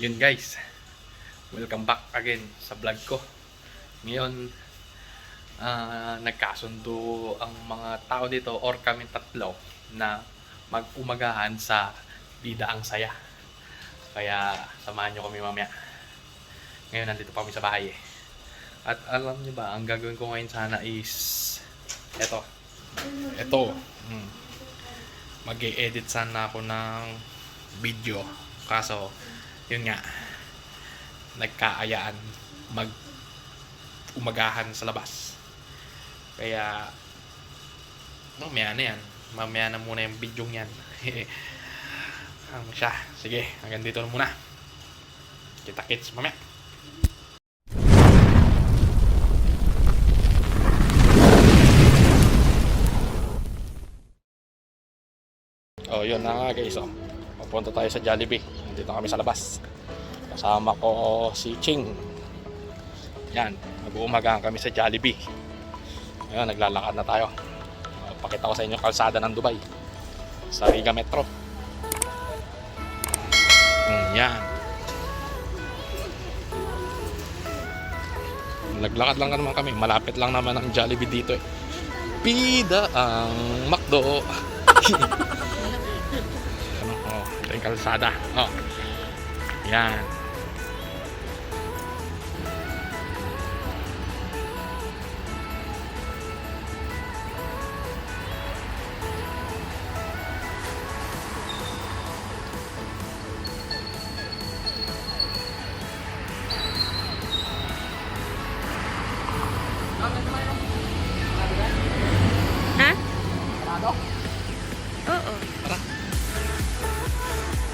Yun guys, welcome back again sa vlog ko. Ngayon, ah, nagkasundo ang mga tao dito or kami tatlo na mag-umagahan sa Bida ang Saya. Kaya samahan nyo kami mamaya. Ngayon nandito pa kami sa bahay eh. At alam nyo ba, ang gagawin ko ngayon sana is eto. Eto. Mm. mag edit sana ako ng video. Kaso, yun nga, nagkaayaan mag umagahan sa labas. Kaya, mamaya na yan. Mamaya na muna yung video yan. Ano siya? Sige, hanggang dito na muna. Kita kits mamaya. Oh, yun na nga guys. Oh. Papunta tayo sa Jollibee. Dito kami sa labas. Kasama ko si Ching. Yan, mag-uumagahan kami sa Jollibee. Ngayon, naglalakad na tayo. Uh, pakita ko sa inyo kalsada ng Dubai. Sa Riga Metro. Mm, yan. Naglakad lang naman kami. Malapit lang naman ang Jollibee dito eh. Pida ang McDo. yung kalsada. Oh. Yan.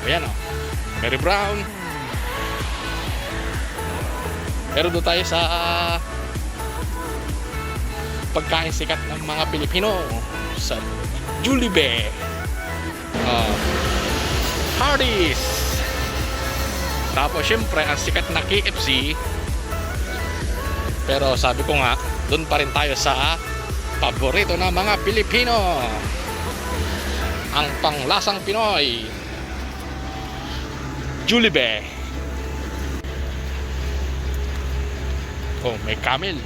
Ayan o. Mary Brown. Pero doon tayo sa pagkain sikat ng mga Pilipino sa Jollibee. Uh, Hardee's. Tapos syempre ang sikat na KFC. Pero sabi ko nga, doon pa rin tayo sa paborito ng mga Pilipino. Ang panglasang Pinoy. Jollibee. Oh, may camel.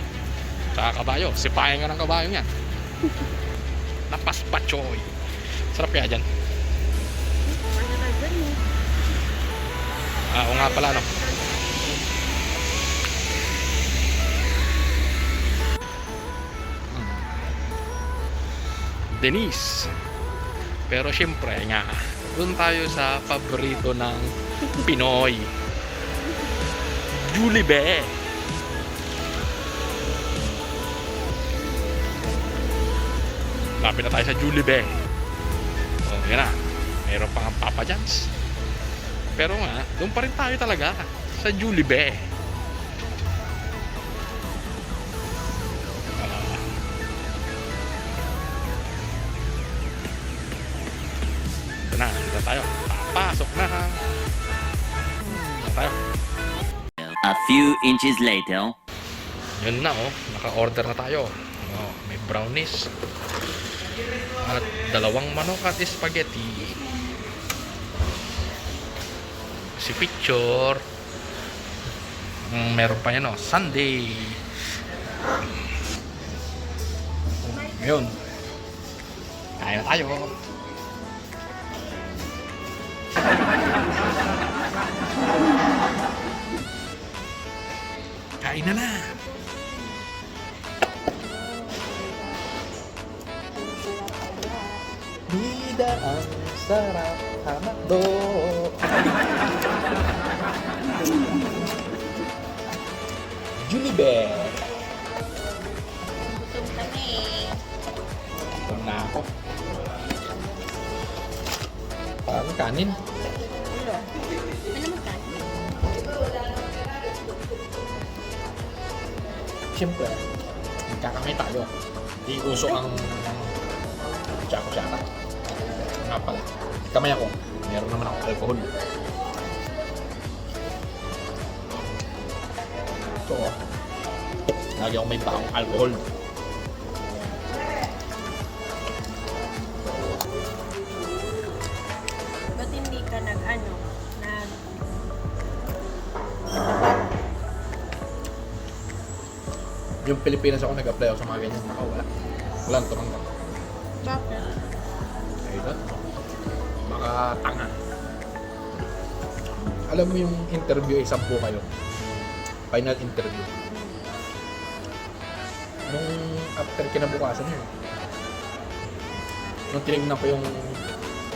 Tsaka kabayo. Sipahin nga ng kabayo yan. Napaspatchoy. Sarap kaya dyan. Ah, oo nga pala, no? Hmm. Denise. Pero syempre nga, doon tayo sa paborito ng Pinoy. Jollibee. Lapit na tayo sa Jollibee. Oh, yan na. Mayroon pang Papa John's. Pero nga, doon pa rin tayo talaga sa Jollibee. Ah. Ito na, dito tayo. Papasok na. Dito tayo. A few inches later. Yun na oh, naka-order na tayo. Oh, may brownies. At dalawang manok at spaghetti. Si picture. Mm, meron pa yan oh, Sunday. Yun. Kaya tayo. Kain na na. Bida ang sarap hamakdo. Jollibee. Siyempre, nagkakamay tayo. Di uso ang tsako-tsaka. Nga pala. Kamay ako. Meron naman ako alcohol. Ito oh. Lagi ako may baong alcohol. Yung Pilipinas ako nag-apply ako sa mga ganyan. Ako wala. Walang tumanggap. Bakit? I don't know. Baka tanga. Alam mo yung interview ay sampu kayo. Final interview. Nung after kinabukasan yun, nung tinignan ko yung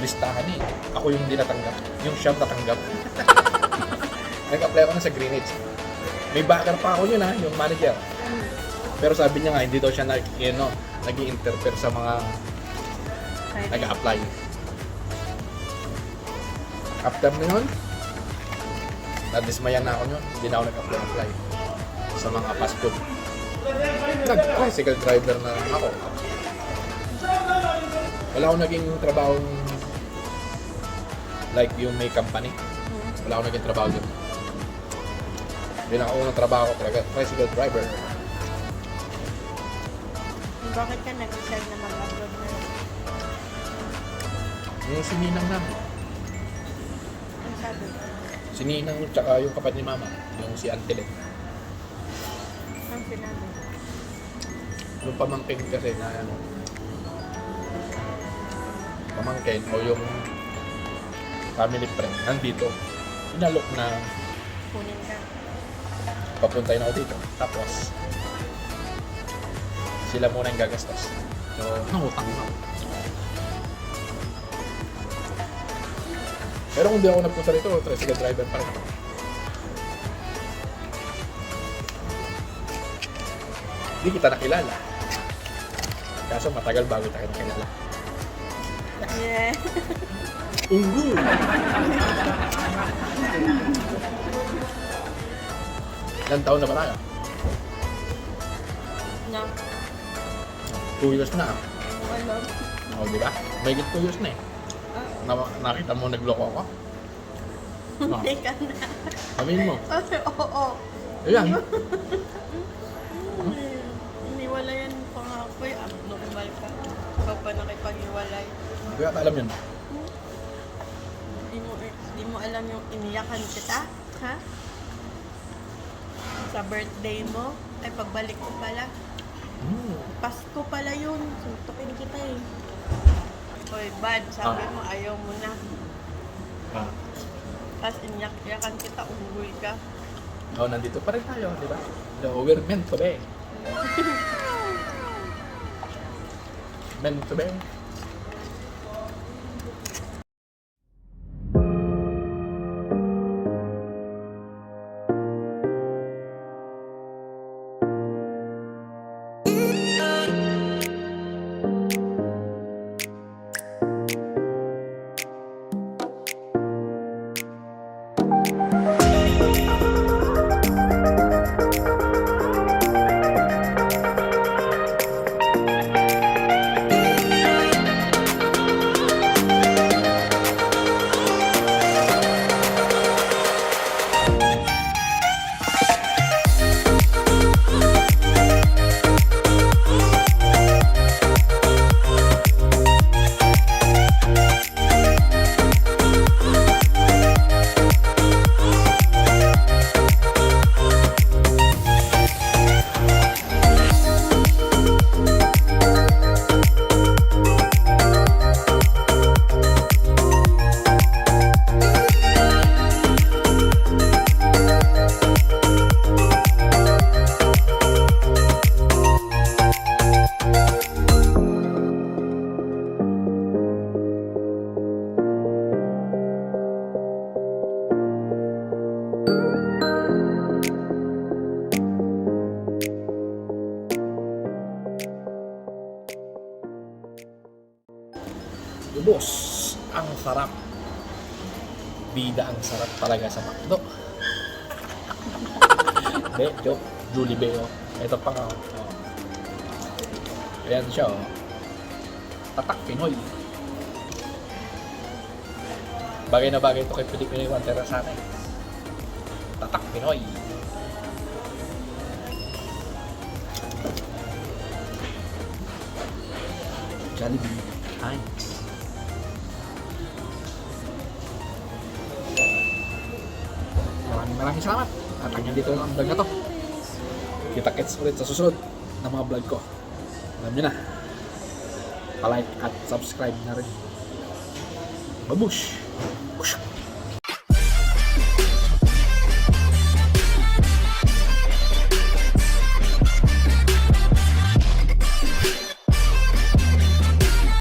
listahan eh, ako yung hindi natanggap. Yung siyam natanggap. Nag-apply ako na sa Greenwich. May backer pa ako yun ha, yung manager. Pero sabi niya nga, hindi daw siya nag, you know, nag-interfere sa mga nag-apply. After na yun, nadismayan na ako nyo. Hindi na ako nag-apply-apply sa mga fast food. Nag-tricycle driver na ako. Wala akong naging trabaho like yung may company. Wala akong naging trabaho doon. Yun ang unang trabaho ko talaga, tricycle driver. Bakit ka nag-decide na mag-upload na yun? Yung sininang namin. Ang sabi ko? Sininang tsaka yung kapatid ni mama, yung si Antelet. Ang sinabi? Yung pamangkin kasi na ano, pamangkin o yung family friend nandito, inalok na Kunin ka. papuntay na ako dito. Tapos, sila muna yung gagastos. So, Ang utang mo. Pero kung di ako nagpunta rito, tricycle driver pa rin ako. Hindi kita nakilala. Kaso matagal bago kita nakilala. Yeah. Unggul! Ilan taon na ba tayo? No. 2 years na. Ano? Oo, oh, di ba? May 2 years na eh. Ah. Na nakita mo nagloko ako? Oh. Hindi ka na. Sabihin mo. Kasi oo. Oh, oh. Ayan. Iniwalayan ko nga ako eh. Ah, Abnormal ka. Ikaw pa nakipag-iwalay. Kaya ka alam yun. Hindi mo, eh, di mo alam yung iniyakan kita? Ha? Sa birthday mo? Ay, pagbalik ko pala. Hmm. Pasko pala yun. Suntukin kita eh. Hoy, bad. Sabi Ah. mo, ayaw mo na. Ah. Tapos iniyak-iyakan kita, unggoy ka. Oh, nandito pa rin tayo, di ba? The we're meant to be. meant to be. Ang sarap. Bida ang sarap talaga sa McDo. Be, joke. Julie Beo. Ito pa nga. Oh. Ayan siya. Oh. Tatak Pinoy. Bagay na bagay ito kay Pilipino yung Antera sana eh. Tatak Pinoy. Jollibee. Heinz. Maraming maraming salamat. At hanggang dito ang vlog na to. Kita-kits ulit sa susunod na mga vlog ko. Alam nyo na. Pa-like at subscribe na rin. Babush! Bush!